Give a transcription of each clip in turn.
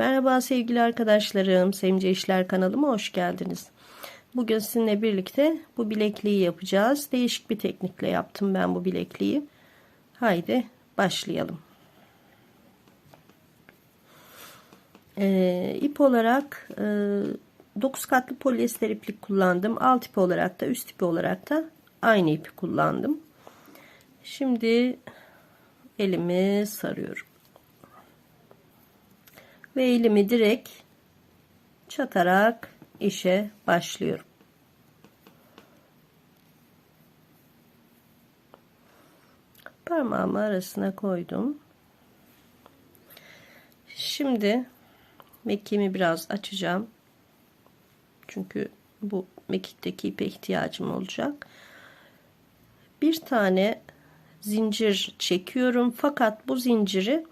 Merhaba sevgili arkadaşlarım. Sevimce İşler kanalıma hoş geldiniz. Bugün sizinle birlikte bu bilekliği yapacağız. Değişik bir teknikle yaptım ben bu bilekliği. Haydi başlayalım. Ee, ip olarak e, 9 katlı polyester iplik kullandım. Alt ipi olarak da üst ipi olarak da aynı ipi kullandım. Şimdi elimi sarıyorum ve elimi direkt çatarak işe başlıyorum. Parmağımı arasına koydum. Şimdi mekiğimi biraz açacağım. Çünkü bu mekikteki ipe ihtiyacım olacak. Bir tane zincir çekiyorum. Fakat bu zinciri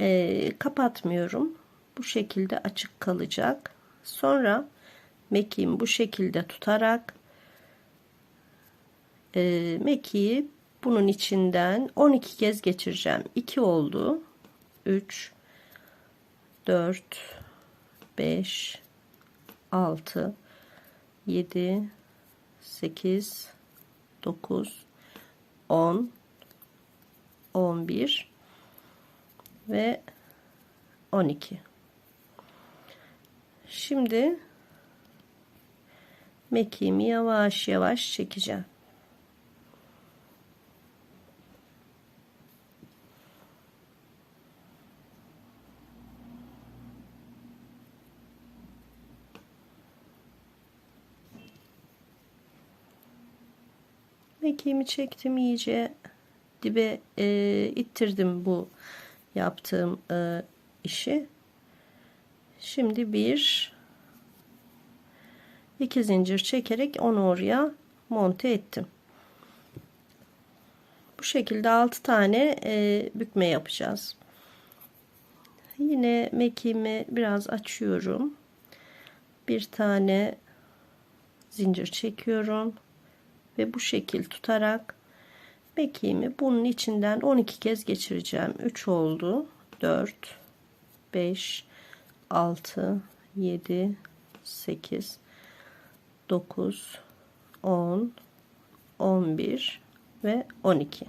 e, kapatmıyorum. Bu şekilde açık kalacak. Sonra mekiğimi bu şekilde tutarak e, mekiği bunun içinden 12 kez geçireceğim. 2 oldu. 3 4 5 6 7 8 9 10 11 ve 12 şimdi mekiğimi yavaş yavaş çekeceğim. Mekiğimi çektim iyice dibe e, ittirdim bu yaptığım e, işi. Şimdi bir iki zincir çekerek onu oraya monte ettim. Bu şekilde 6 tane e, bükme yapacağız. Yine mekiğimi biraz açıyorum. Bir tane zincir çekiyorum ve bu şekil tutarak mekiğimi bunun içinden 12 kez geçireceğim. 3 oldu. 4 5 6 7 8 9 10 11 ve 12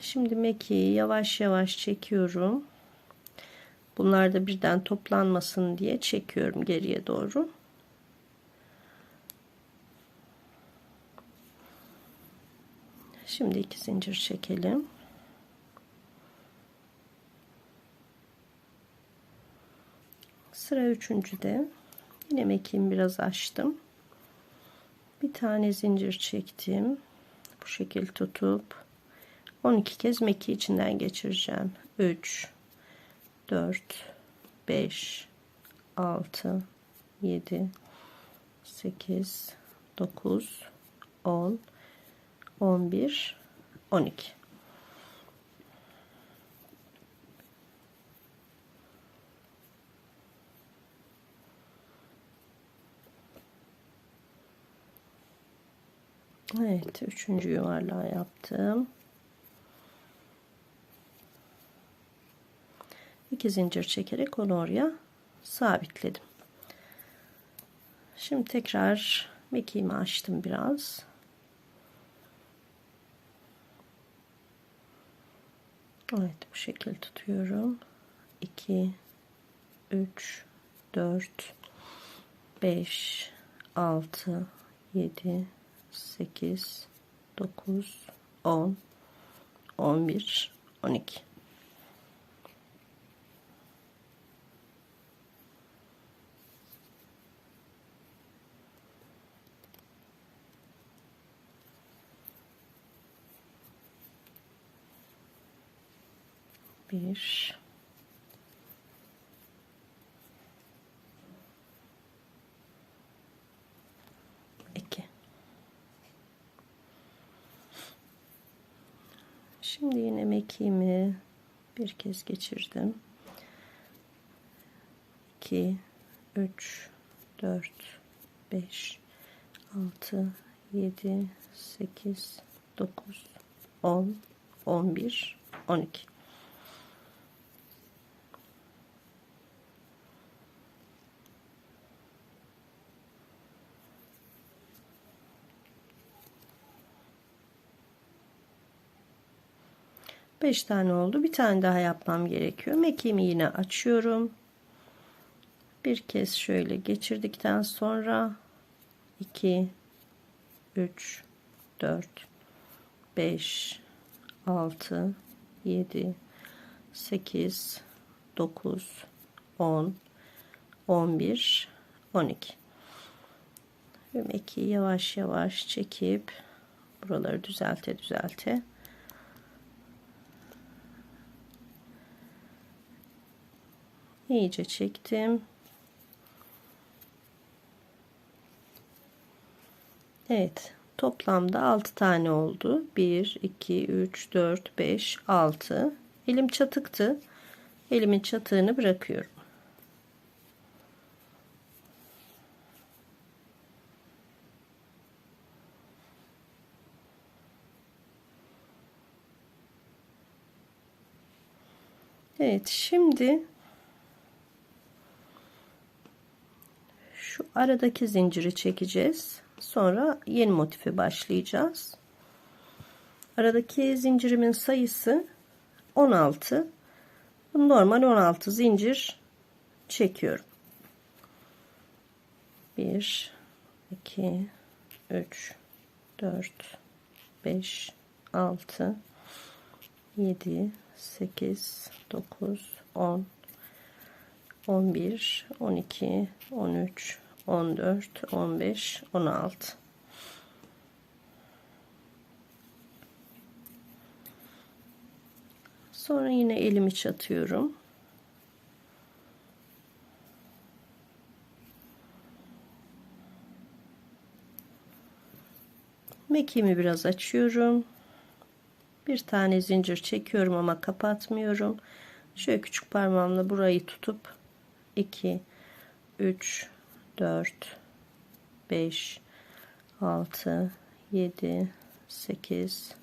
şimdi mekiği yavaş yavaş çekiyorum. Bunlar da birden toplanmasın diye çekiyorum geriye doğru Şimdi iki zincir çekelim. Sıra üçüncüde. Yine mekiğimi biraz açtım. Bir tane zincir çektim. Bu şekil tutup 12 kez mekiği içinden geçireceğim. 3 4 5 6 7 8 9 10 11 12 Evet üçüncü yuvarlağı yaptım. İki zincir çekerek onu oraya sabitledim. Şimdi tekrar mekiğimi açtım biraz Evet bu şekilde tutuyorum. 2 3 4 5 6 7 8 9 10 11 12 bir. İki. Şimdi yine mekiğimi bir kez geçirdim. 2 3 4 5 6 7 8 9 10 11 12 5 tane oldu. Bir tane daha yapmam gerekiyor. Mekiğimi yine açıyorum. Bir kez şöyle geçirdikten sonra 2 3 4 5 6 7 8 9 10 11 12 ve mekiği yavaş yavaş çekip buraları düzelte düzelte iyice çektim. Evet toplamda 6 tane oldu. 1 2 3 4 5 6 elim çatıktı. Elimin çatığını bırakıyorum. Evet şimdi şu aradaki zinciri çekeceğiz. Sonra yeni motife başlayacağız. Aradaki zincirimin sayısı 16. Normal 16 zincir çekiyorum. 1 2 3 4 5 6 7 8 9 10 11 12 13 14 15 16 Sonra yine elimi çatıyorum. Mekiğimi biraz açıyorum. Bir tane zincir çekiyorum ama kapatmıyorum. Şöyle küçük parmağımla burayı tutup 2 3 4 5 6 7 8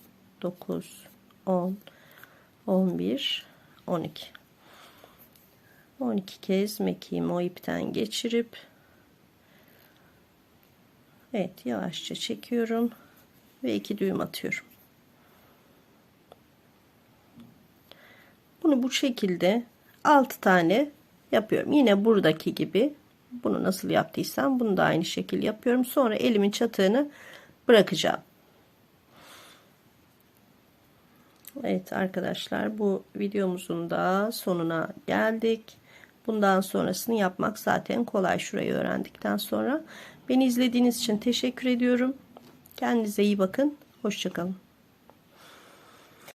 9 10 11 12 12 kez mekiğimi o ipten geçirip Evet yavaşça çekiyorum ve iki düğüm atıyorum. Bunu bu şekilde 6 tane yapıyorum. Yine buradaki gibi bunu nasıl yaptıysam bunu da aynı şekil yapıyorum. Sonra elimin çatığını bırakacağım. Evet arkadaşlar bu videomuzun da sonuna geldik. Bundan sonrasını yapmak zaten kolay şurayı öğrendikten sonra. Beni izlediğiniz için teşekkür ediyorum. Kendinize iyi bakın. Hoşçakalın.